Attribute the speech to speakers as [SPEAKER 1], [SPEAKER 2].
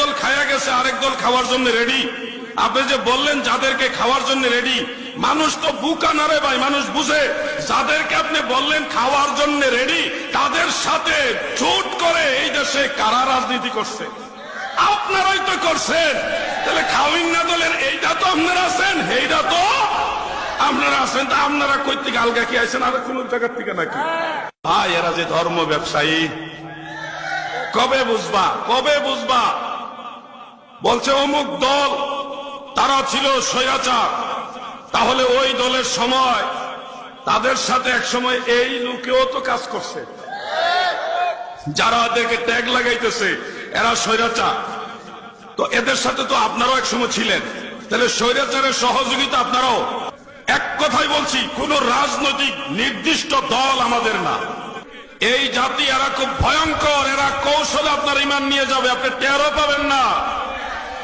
[SPEAKER 1] দল খায়া গেছে, আরেক দল খাওয়ার জন্য রেডি আপনি যে বললেন যাদেরকে খাওয়ার জন্য রেডি মানুষ তো বুকা না রে ভাই, মানুষ বুঝে। যাদেরকে আপনি বললেন খাওয়ার জন্য রেডি তাদের সাথে জোট করে এই দেশে কারা রাজনীতি করছে? আপনারাই তো করছেন। তাহলে খাওয়িং না দলের, এইটা তো আপনারা আছেন এইটা তো আপনারা আছেন। তা আপনারা কই থেকে আলগা কি আছেন আর কোন জায়গার থেকে নাকি? ভাই, এরা যে ধর্ম ব্যবসায়ী, কবে বুঝবা কবে বুঝবা? বলছে, অমুক দল, তারা ছিল স্বৈরাচার। তাহলে ওই দলের সময় তাদের সাথে এক সময় এই লোকেও তো কাজ করছে। যারা এদেরকে ট্যাগ লাগাইতেছে, এরা স্বৈরাচার। তো এদের সাথে তো আপনারাও এক সময় ছিলেন। তাহলে স্বৈরাচারের সহযোগিতা আপনারাও। এক কথাই বলছি, কোন রাজনৈতিক নির্দিষ্ট দল আমাদের না। এই জাতি এরা খুব ভয়ঙ্কর, এরা কৌশলে আপনার ইমান নিয়ে যাবে, আপনি টেরও পাবেন না।